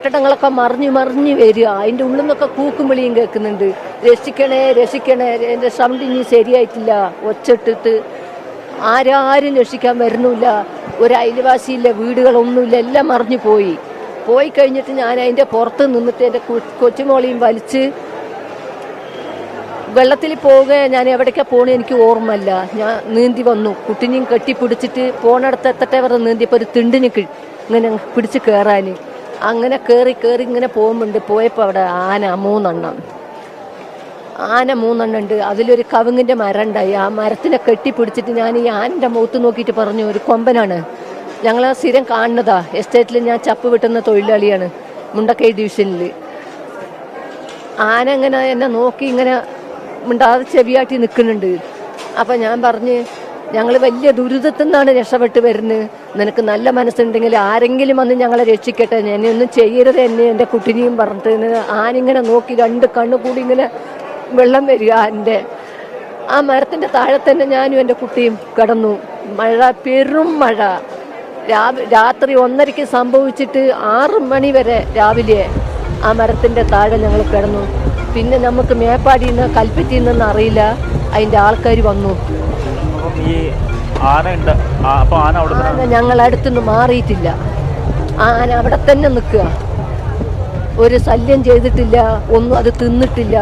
കെട്ടിടങ്ങളൊക്കെ മറിഞ്ഞ് മറിഞ്ഞ് വരിക. അതിന്റെ ഉള്ളിൽ നിന്നൊക്കെ കൂക്കും വിളിയും കേൾക്കുന്നുണ്ട്. രക്ഷിക്കണേ രക്ഷിക്കണേ. എന്റെ സൗണ്ട് ഇനി ശരിയായിട്ടില്ല. ഒച്ചിട്ടിട്ട് ആരാരും രക്ഷിക്കാൻ വരുന്നില്ല. ഒരു അയൽവാസിയില്ല വീടുകളൊന്നുമില്ല. എല്ലാം മറിഞ്ഞു പോയി. പോയി കഴിഞ്ഞിട്ട് ഞാൻ അതിന്റെ പുറത്ത് നിന്നിട്ട് എന്റെ കൊച്ചുമോളിയും വലിച്ച് വെള്ളത്തിൽ പോവുക ഞാൻ എവിടേക്കാ പോണേ എനിക്ക് ഓർമ്മയില്ല. ഞാൻ നീന്തി വന്നു. കുട്ടിനെയും കെട്ടിപ്പിടിച്ചിട്ട് പോണടത്ത് എത്തട്ടെ വരെ നീന്തിയപ്പോൾ ഒരു തിണ്ടിന് ഇങ്ങനെ പിടിച്ച് കയറാൻ അങ്ങനെ കയറി കയറി ഇങ്ങനെ പോകുമ്പോണ്ട്. പോയപ്പോൾ അവിടെ ആന മൂന്നെണ്ണം. ആന മൂന്നെണ്ണം ഉണ്ട്. അതിലൊരു കവുങ്ങിന്റെ മരം ഉണ്ടായി. ആ മരത്തിനെ കെട്ടിപ്പിടിച്ചിട്ട് ഞാൻ ഈ ആനന്റെ മുഖത്ത് നോക്കിയിട്ട് പറഞ്ഞു ഒരു കൊമ്പനാണ്. ഞങ്ങൾ ആ സ്ഥിരം കാണുന്നതാ. എസ്റ്റേറ്റിൽ ഞാൻ ചപ്പ് വിട്ടുന്ന തൊഴിലാളിയാണ്. മുണ്ടക്കൈ ഡിവിഷനിൽ ആന ഇങ്ങനെ എന്നെ നോക്കി ഇങ്ങനെ മുണ്ടാതെ ചെവിയാട്ടി നിൽക്കുന്നുണ്ട്. അപ്പം ഞാൻ പറഞ്ഞ് ഞങ്ങൾ വലിയ ദുരിതത്തിൽ നിന്നാണ് രക്ഷപ്പെട്ട് വരുന്നത്. നിനക്ക് നല്ല മനസ്സുണ്ടെങ്കിൽ ആരെങ്കിലും വന്ന് ഞങ്ങളെ രക്ഷിക്കട്ടെ. എന്നെ ഒന്നും ചെയ്യരുത് എന്നെ എന്റെ കുട്ടിനെയും പറഞ്ഞിട്ട്. ആനിങ്ങനെ നോക്കി രണ്ട് കണ്ണു കൂടി ഇങ്ങനെ വെള്ളം വരിക എന്റെ. ആ മരത്തിന്റെ താഴെ തന്നെ ഞാനും എന്റെ കുട്ടിയും കിടന്നു. മഴ പെരും മഴ. രാത്രി ഒന്നരയ്ക്ക് സംഭവിച്ചിട്ട് ആറ് മണി വരെ രാവിലെ ആ മരത്തിന്റെ താഴെ ഞങ്ങൾ കിടന്നു. പിന്നെ നമുക്ക് മേപ്പാടിയിൽ നിന്ന് കൽപ്പറ്റിയിൽ നിന്ന് അറിയില്ല അതിന്റെ ആൾക്കാർ വന്നു. ആന ഉണ്ട് അപ്പൊ ആന അവിടെ ഞങ്ങൾ അടുത്തുനിന്ന് മാറിയിട്ടില്ല. ആന അവിടെ തന്നെ നിൽക്കുക. ഒരു ശല്യം ചെയ്തിട്ടില്ല ഒന്നും അത് തിന്നിട്ടില്ല.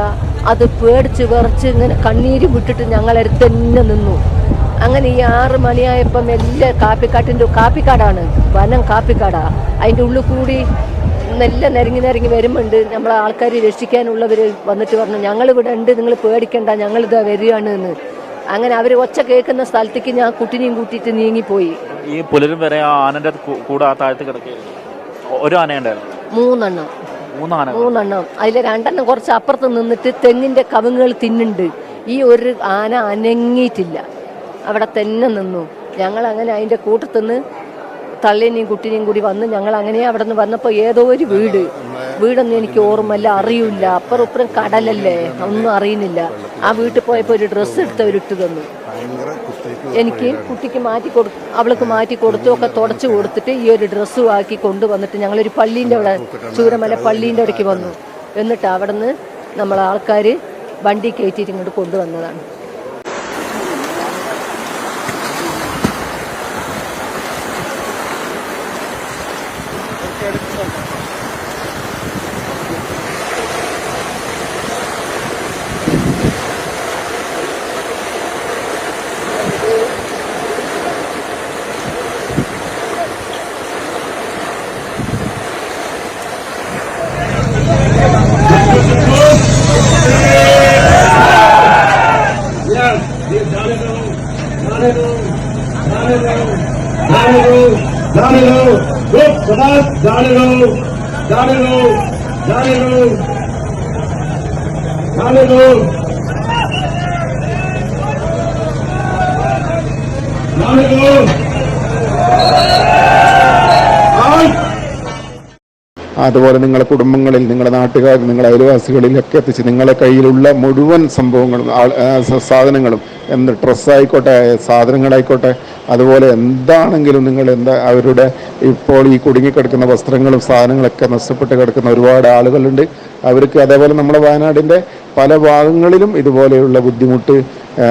അത് പേടിച്ച് വിറച്ച് ഇങ്ങനെ കണ്ണീര് വിട്ടിട്ട് ഞങ്ങളടുത്ത് തന്നെ നിന്നു. അങ്ങനെ ഈ ആറ് മണിയായപ്പം എല്ലാ കാപ്പിക്കാട്ടിന്റെ കാപ്പിക്കാടാണ്. വനം കാപ്പിക്കാടാ. അതിന്റെ ഉള്ളിൽ കൂടി നല്ല നിരങ്ങി നിരങ്ങി വരുമ്പോണ്ട്. നമ്മളെ ആൾക്കാർ രക്ഷിക്കാനുള്ളവർ വന്നിട്ട് പറഞ്ഞു ഞങ്ങൾ ഇവിടെ ഉണ്ട് നിങ്ങൾ പേടിക്കണ്ട ഞങ്ങളിതാ വരികയാണ് എന്ന് അങ്ങനെ അവർ ഒച്ച കേൾക്കുന്ന സ്ഥലത്തേക്ക് ഞാൻ കുട്ടിനെയും കൂട്ടിയിട്ട് നീങ്ങിപ്പോയി. ഈ പുലരും വരെ ആ ആനന്റെ കൂടെ ആ താഴത്ത് കിടക്കുകയായിരുന്നു. ഒരു ആനയുണ്ടായിരുന്നു മൂന്നെണ്ണം. മൂന്ന് ആന മൂന്നെണ്ണം. അതിൽ രണ്ടെണ്ണം കുറച്ച് അപ്പുറത്ത് നിന്നിട്ട് തെങ്ങിന്റെ കവുങ്ങുകൾ തിന്നുണ്ട്. ഈ ഒരു ആന അനങ്ങിയിട്ടില്ല. അവിടെ തന്നെ നിന്നു. ഞങ്ങൾ അങ്ങനെ അതിന്റെ കൂട്ടത്തുനിന്ന് തള്ളിനെയും കുട്ടിനെയും കൂടി വന്ന് ഞങ്ങൾ അങ്ങനെ അവിടെ നിന്ന് വന്നപ്പോൾ ഏതോ ഒരു വീട്. വീടൊന്നും എനിക്ക് ഓർമ്മല്ല അറിയില്ല. അപ്പുറം ഇപ്പുറം കടലല്ലേ? ഒന്നും അറിയുന്നില്ല. ആ വീട്ടിൽ പോയപ്പോൾ ഒരു ഡ്രസ്സ് എടുത്ത് അവരിട്ട് തന്നു. എനിക്ക് കുട്ടിക്ക് മാറ്റി കൊടു അവൾക്ക് മാറ്റി കൊടുത്തു ഒക്കെ തുടച്ചു കൊടുത്തിട്ട് ഈ ഒരു ഡ്രസ്സ് ആക്കി കൊണ്ടുവന്നിട്ട് ഞങ്ങളൊരു പള്ളീന്റെ അവിടെ ചൂരമല പള്ളീന്റെ അവിടേക്ക് വന്നു. എന്നിട്ട് അവിടെ നിന്ന് നമ്മളാൾക്കാർ വണ്ടി കയറ്റിയിട്ട് ഇങ്ങോട്ട് കൊണ്ടുവന്നതാണ്. దాడులు గుడ్ దాడులు దాడులు దాడులు దాడులు അതുപോലെ നിങ്ങളുടെ കുടുംബങ്ങളിൽ നിങ്ങളുടെ നാട്ടുകാർ നിങ്ങളുടെ അയൽവാസികളിലൊക്കെ എത്തിച്ച് നിങ്ങളുടെ കയ്യിലുള്ള മുഴുവൻ സംഭവങ്ങളും സാധനങ്ങളും എന്ത് ഡ്രസ്സായിക്കോട്ടെ സാധനങ്ങളായിക്കോട്ടെ അതുപോലെ എന്താണെങ്കിലും നിങ്ങൾ എന്താ അവരുടെ ഇപ്പോൾ ഈ കുടുങ്ങിക്കിടക്കുന്ന വസ്ത്രങ്ങളും സാധനങ്ങളൊക്കെ നഷ്ടപ്പെട്ട് കിടക്കുന്ന ഒരുപാട് ആളുകളുണ്ട്. അവർക്ക് അതേപോലെ നമ്മുടെ വയനാടിന്റെ പല ഭാഗങ്ങളിലും ഇതുപോലെയുള്ള ബുദ്ധിമുട്ട്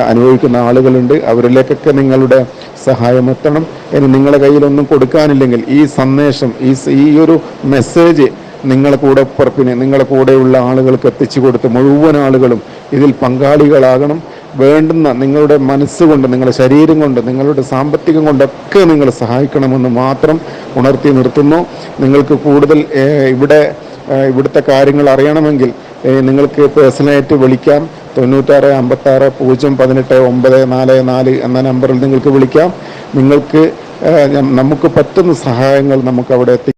അനുഭവിക്കുന്ന ആളുകളുണ്ട്. അവരിലേക്കൊക്കെ നിങ്ങളുടെ സഹായം എത്തണം. ഇനി നിങ്ങളുടെ കയ്യിലൊന്നും കൊടുക്കാനില്ലെങ്കിൽ ഈ സന്ദേശം ഈ ഈ ഒരു മെസ്സേജ് നിങ്ങളെ കൂടെ പുറപ്പിന് നിങ്ങളെ കൂടെയുള്ള ആളുകൾക്ക് എത്തിച്ചു കൊടുത്ത് മുഴുവൻ ആളുകളും ഇതിൽ പങ്കാളികളാകണം. വേണ്ടുന്ന നിങ്ങളുടെ മനസ്സുകൊണ്ട് നിങ്ങളുടെ ശരീരം കൊണ്ട് നിങ്ങളുടെ സാമ്പത്തികം കൊണ്ടൊക്കെ നിങ്ങൾ സഹായിക്കണമെന്ന് മാത്രം ഉണർത്തി നിർത്തുന്നു. നിങ്ങൾക്ക് കൂടുതൽ ഇവിടെ ഇവിടുത്തെ കാര്യങ്ങൾ അറിയണമെങ്കിൽ നിങ്ങൾക്ക് പേഴ്സണലായിട്ട് വിളിക്കാം. തൊണ്ണൂറ്റാറ് അമ്പത്താറ് പൂജ്യം പതിനെട്ട് ഒമ്പത് നാല് നാല് എന്ന നമ്പറിൽ നിങ്ങൾക്ക് വിളിക്കാം. നിങ്ങൾക്ക് നമുക്ക് പറ്റുന്ന സഹായങ്ങൾ നമുക്ക് അവിടെ എത്തി